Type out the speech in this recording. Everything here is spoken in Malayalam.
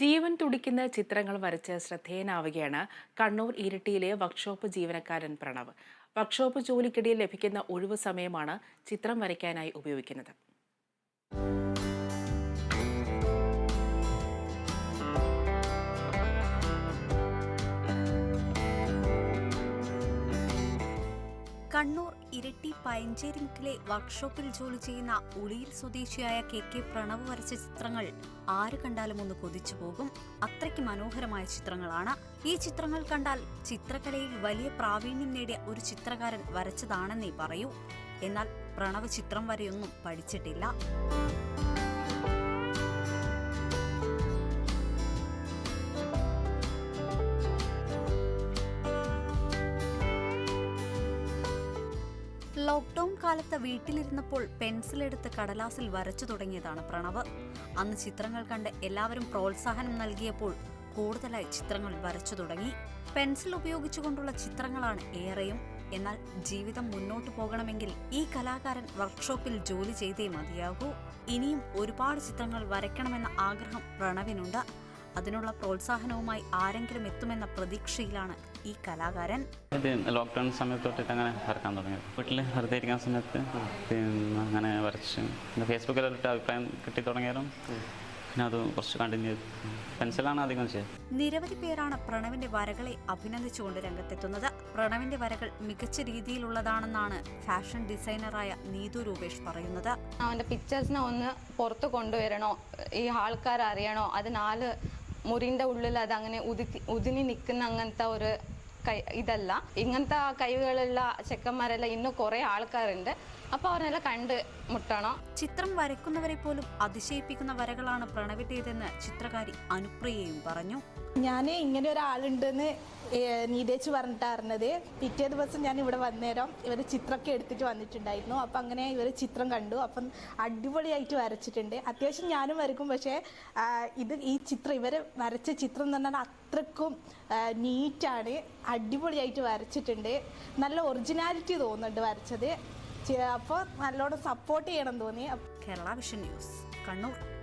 ജീവൻ തുടിക്കുന്ന ചിത്രങ്ങൾ വരച്ച് ശ്രദ്ധേയനാവുകയാണ് കണ്ണൂർ ഇരിട്ടിയിലെ വർക്ക്ഷോപ്പ് ജീവനക്കാരൻ പ്രണവ്. വർക്ക്ഷോപ്പ് ജോലിക്കിടയിൽ ലഭിക്കുന്ന ഒഴിവു സമയമാണ് ചിത്രം വരയ്ക്കാനായി ഉപയോഗിക്കുന്നത്. കണ്ണൂർ ഇരട്ടി പയഞ്ചേരിമുക്കിലെ വർക്ക്ഷോപ്പിൽ ജോലി ചെയ്യുന്ന ഉളിയിൽ സ്വദേശിയായ കെ കെ പ്രണവ് വരച്ച ചിത്രങ്ങൾ ആര് കണ്ടാലും ഒന്ന് കൊതിച്ചു പോകും. അത്രയ്ക്ക് മനോഹരമായ ചിത്രങ്ങളാണ്. ഈ ചിത്രങ്ങൾ കണ്ടാൽ ചിത്രകലയിൽ വലിയ പ്രാവീണ്യം നേടിയ ഒരു ചിത്രകാരൻ വരച്ചതാണെന്നേ പറയൂ. എന്നാൽ പ്രണവ് ചിത്രം വരെയൊന്നും പഠിച്ചിട്ടില്ല. ലോക്ക്ഡൌൺ കാലത്ത് വീട്ടിലിരുന്നപ്പോൾ പെൻസിലെടുത്ത് കടലാസിൽ വരച്ചു തുടങ്ങിയതാണ് പ്രണവ്. അന്ന് ചിത്രങ്ങൾ കണ്ട് എല്ലാവരും പ്രോത്സാഹനം നൽകിയപ്പോൾ കൂടുതലായി ചിത്രങ്ങൾ വരച്ചു തുടങ്ങി. പെൻസിൽ ഉപയോഗിച്ചുകൊണ്ടുള്ള ചിത്രങ്ങളാണ് ഏറെയും. എന്നാൽ ജീവിതം മുന്നോട്ടു പോകണമെങ്കിൽ ഈ കലാകാരൻ വർക്ക്ഷോപ്പിൽ ജോലി ചെയ്തേ മതിയാകൂ. ഇനിയും ഒരുപാട് ചിത്രങ്ങൾ വരയ്ക്കണമെന്ന ആഗ്രഹം പ്രണവിനുണ്ട്. അതിനുള്ള പ്രോത്സാഹനവുമായി ആരെങ്കിലും എത്തുമെന്ന പ്രതീക്ഷയിലാണ് ഈ കലാകാരൻ. ലോക്ക്ഡൗൺ സമയത്ത് തൊട്ടിട്ട് അങ്ങനെ വരക്കാൻ തുടങ്ങിയത് വീട്ടിൽ വെറുതെ ഇരിക്കുന്ന സമയത്ത് പിന്നെ അങ്ങനെ വരച്ച്. പിന്നെ ഫേസ്ബുക്കിലൊരു അഭിപ്രായം കിട്ടി തുടങ്ങിയാലും പിന്നെ അത് കുറച്ച് കണ്ടിന്യൂ ചെയ്തു. പെൻസിലാണ് അധികം ചെയ്തത്. നിരവധി പേരാണ് പ്രണവിന്റെ വരകളെ അഭിനന്ദിച്ചുകൊണ്ട് രംഗത്തെത്തുന്നത്. പ്രണവിന്റെ വരകൾ മികച്ച രീതിയിലുള്ളതാണെന്നാണ് ഫാഷൻ ഡിസൈനറായ നീതു രൂപേഷ് പറയുന്നത്. അവന്റെ പിക്ചേഴ്സിനെ ഒന്ന് പുറത്ത് കൊണ്ടുവരണോ? ഈ ആൾക്കാർ അറിയണോ അത് നാല് മുറിന്റെ ഉള്ളിൽ അത് അങ്ങനെ ഉതുക്കി ഉതിനി നിൽക്കുന്ന അങ്ങനത്തെ ഒരു കൈ ഇതല്ല. ഇങ്ങനത്തെ കഴിവുകളുള്ള ചെക്കന്മാരെല്ലാം ഇന്നും കുറേ ആൾക്കാരുണ്ട്. അപ്പോൾ അവരെല്ലാം കണ്ട് മുട്ടണം. ചിത്രം വരയ്ക്കുന്നവരെ പോലും അതിശയിപ്പിക്കുന്ന വരകളാണ് പ്രണവിന്റേതെന്ന് ചിത്രകാരി അനുപ്രിയയും പറഞ്ഞു. ഞാൻ ഇങ്ങനെ ഒരാളുണ്ടെന്ന് നീതേച്ച് പറഞ്ഞിട്ടാണ് അറിഞ്ഞത് പിറ്റേ ദിവസം ഞാൻ ഇവിടെ വന്നേരം ഇവർ ചിത്രമൊക്കെ എടുത്തിട്ട് വന്നിട്ടുണ്ടായിരുന്നു. അപ്പം അങ്ങനെ ഇവർ ചിത്രം കണ്ടു. അപ്പം അടിപൊളിയായിട്ട് വരച്ചിട്ടുണ്ട്. അത്യാവശ്യം ഞാനും വരക്കും പക്ഷേ ഇത് ഈ ചിത്രം ഇവർ വരച്ച ചിത്രം എന്ന് പറഞ്ഞാൽ അത്രക്കും നീറ്റാണ്. അടിപൊളിയായിട്ട് വരച്ചിട്ടുണ്ട്. നല്ല ഒറിജിനാലിറ്റി തോന്നുന്നുണ്ട് വരച്ചത്. അപ്പോൾ നല്ലോണം സപ്പോർട്ട് ചെയ്യണം തോന്നി. Kerala vision news Kannur.